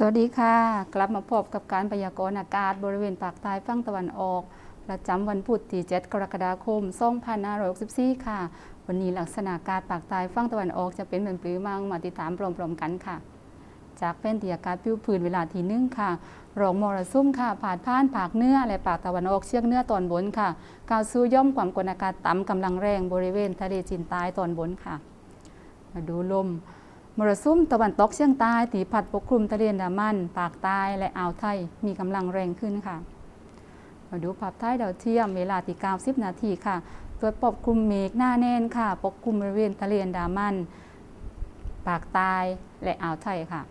สวัสดีค่ะ กลับมาพบกับการพยากรณ์อากาศบริเวณภาคใต้ฝั่งตะวันออก ประจำวันพุธที่ 7 กรกฎาคม 2564 ค่ะ วันนี้ลักษณะอากาศภาคใต้ฝั่งตะวันออกจะเป็นเหมือนปรือมังมาติดตามพร้อมๆกันค่ะ จากแผนที่อากาศผิวพื้นเวลาที่หนึ่งค่ะรองมรสุมค่ะผ่านผ่านภาคเนื้อและภาคตะวันออกเฉียงเนื้อตอนบนค่ะก้าวสู่ย่อมความกดอากาศต่ำกำลังแรงบริเวณทะเลจีนใต้ตอนบนค่ะ มาดูลม มรสุมตะวันตกเฉียงใต้ตีพัดปกคลุมทะเลอันดามัน ปากใต้และอ่าวไทยมีกำลังแรงขึ้นค่ะ มาดูภาพท้ายดาวเทียมเวลาตี90นาทีค่ะ ตัวปกคลุมเมฆหน้าแน่นค่ะ ปกคลุมบริเวณทะเลอันดามัน ปากใต้และอ่าวไทยค่ะ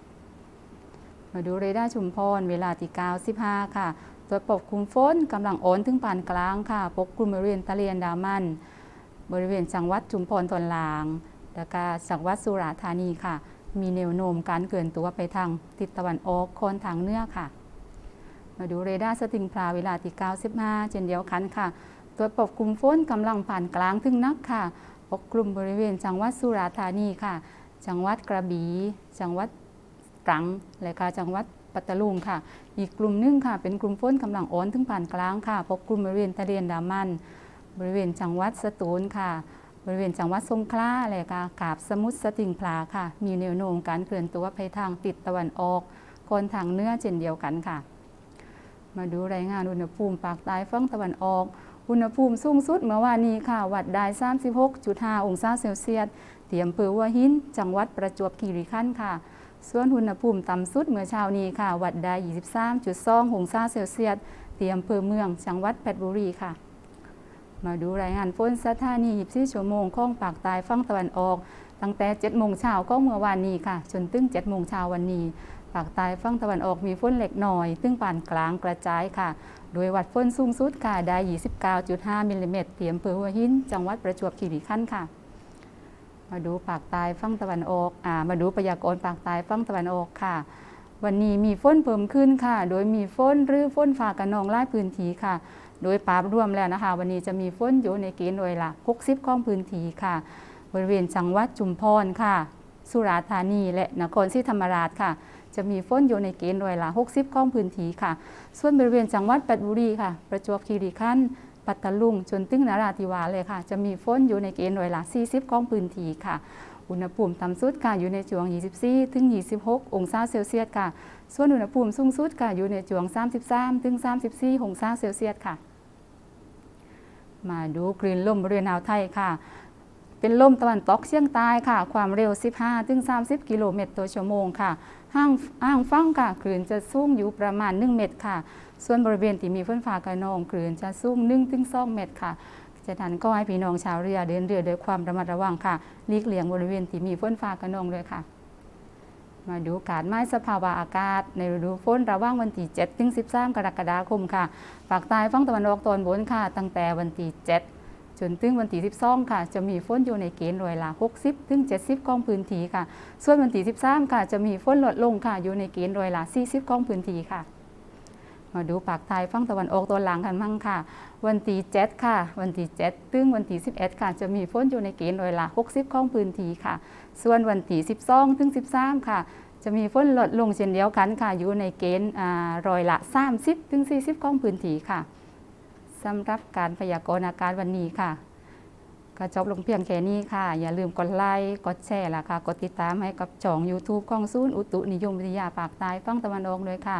มาดูเรดาร์ชุมพรเวลาตี95ค่ะตัวปกคลุมฝนกำลังอ่อนถึงปานกลางค่ะ ปกคลุมบริเวณทะเลอันดามัน บริเวณจังหวัดชุมพรตอนล่าง แล้วก็จังหวัดสุราษฎร์ธานีค่ะ มีแนวโน้มการเกินตัวไปทางทิศตะวันออกโคนทางเนื้อค่ะ มาดูเรดาร์สติงพลาเวลาที่95เช่นเดียวกันค่ะ ตัวปกคลุมฝนกำลังผ่านกลางถึงนักค่ะ ปกคลุมบริเวณจังหวัดสุราษฎร์ธานีค่ะ จังหวัดกระบี่จังหวัดตรังและก็จังหวัดปัตตานีค่ะ อีกกลุ่มหนึงค่ะ เป็นกลุ่มฝนกำลังอ่อนถึงผ่านกลางค่ะ ปกคลุมบริเวณทะเลอันดามัน บริเวณจังหวัดสตูลค่ะ บริเวณจังหวัดสงขลาและก็กาบสมุทรสติงพลาค่ะ มีแนวโน้มการเคลื่อนตัวไปทางติดตะวันออกโคนทางเนื้อเช่นเดียวกันค่ะ มาดูรายงานอุณหภูมิปากใต้ฝั่งตะวันออก อุณหภูมิสูงสุดเมื่อวานนี้ค่ะ วัดได้ 36.5 องศาเซลเซียสเตียมเปือหัวหิน จังหวัดประจวบคีรีขันธ์ค่ะ ส่วนอุณหภูมิต่ำสุดเมื่อเช้านี้ค่ะ วัดได้ 23.2 องศาเซลเซียสเตียมเปือเมือง จังหวัดเพชรบุรีค่ะ มาดูรายงานฝนสถานี24ชั่วโมงของปากใต้ฝั่งตะวันออก ตั้งแต่7โมงเช้าก็เมื่อวานนี้ค่ะ จนถึง7โมงเช้าวันนี้ ปากใต้ฝั่งตะวันออกมีฝนเล็กน้อย ตึ้งปานกลางกระจายค่ะ โดยวัดฝนสูงสุดค่ะได้ 29.5มิลลิเมตรเตียมเพื่อหัวหิน จังหวัดประจวบคีรีขันธ์ค่ะ มาดูปากใต้ฝั่งตะวันออกอ่ามาดูพยากรณ์ปากใต้ฝั่งตะวันออกค่ะวันนี้มีฝนเพิ่มขึ้นค่ะ โดยมีฝนหรือฝนฟ้ากันนองหลายพื้นที่ค่ะ โดยภาพรวมแล้วนะคะ วันนี้จะมีฝนอยู่ในเกณฑ์โดยละ60ของพื้นที่ค่ะ บริเวณจังหวัดจุมพรค่ะ สุราษฎร์ธานีและนครศรีธรรมราชค่ะ จะมีฝนอยู่ในเกณฑ์โดยละ60ของพื้นที่ค่ะ ส่วนบริเวณจังหวัดปัตตบุรีค่ะ ประจวบคีรีขันธ์ปัตตาลุงจนถึงนราธิวาสเลยค่ะ จะมีฝนอยู่ในเกณฑ์โดยละ40ของพื้นที่ค่ะอุณหภูมิต่ำสุดค่ะอยู่ในช่วง 24 ถึง 26 องศาเซลเซียสค่ะ ส่วนอุณหภูมิสูงสุดค่ะอยู่ในช่วง 33 ถึง 34 องศาเซลเซียสค่ะ มาดูคลื่นลมบริเวณอ่าวไทยค่ะ เป็นลมตะวันตกเฉียงใต้ค่ะ ความเร็ว 15 ถึง 30 กิโลเมตรต่อชั่วโมงค่ะห้างห้างฟังค่ะคลื่นจะสูงอยู่ประมาณ 1 เมตรค่ะ ส่วนบริเวณที่มีฝนฟ้ากระนองคลื่นจะสูง1ถึง2เมตรค่ะฉะนั้นก็ให้พี่น้องชาวเรือเดินเรือด้วยความระมัดระวังค่ะหลีกเลี่ยงบริเวณที่มีฝนฟ้ากระนองเลยค่ะ มาดูการไม้สภาวะอากาศ ในฤดูฝนระหว่างวันที่7ถึง13 กรกฎาคมค่ะภาคใต้ฝั่งตะวันออกตอนบนค่ะ ตั้งแต่วันที่7จนถึงวันที่12 ค่ะ จะมีฝนอยู่ในเกณฑ์ร้อยละ 60 ถึง 70 ของพื้นที่ค่ะ ส่วนวันที่13 ค่ะ จะมีฝนลดลงค่ะ อยู่ในเกณฑ์ร้อยละ 40 ของพื้นที่ค่ะ มาดูปากใต้ฝั่งตะวันออกตอนหลังกันมั่งค่ะ วันที่7ค่ะ วันที่7ถึงวันที่11 ค่ะ จะมีฝนอยู่ในเกณฑ์ร้อยละ60 ของพื้นที่ค่ะ ส่วนวันที่12ถึง13 ค่ะ จะมีฝนลดลงเช่นเดียวกันค่ะ อยู่ในเกณฑ์อ่าร้อยละ 30ถึง40 ของพื้นที่ค่ะสำหรับการพยากรณ์อากาศวันนี้ค่ะก็จบลงเพียงแค่นี้ค่ะ อย่าลืมกดไลค์ กดแชร์ล่ะค่ะ กดติดตามให้กับช่อง YouTube ของศูนย์อุตุนิยมวิทยาปากใต้ฝั่งตะวันออกด้วยค่ะ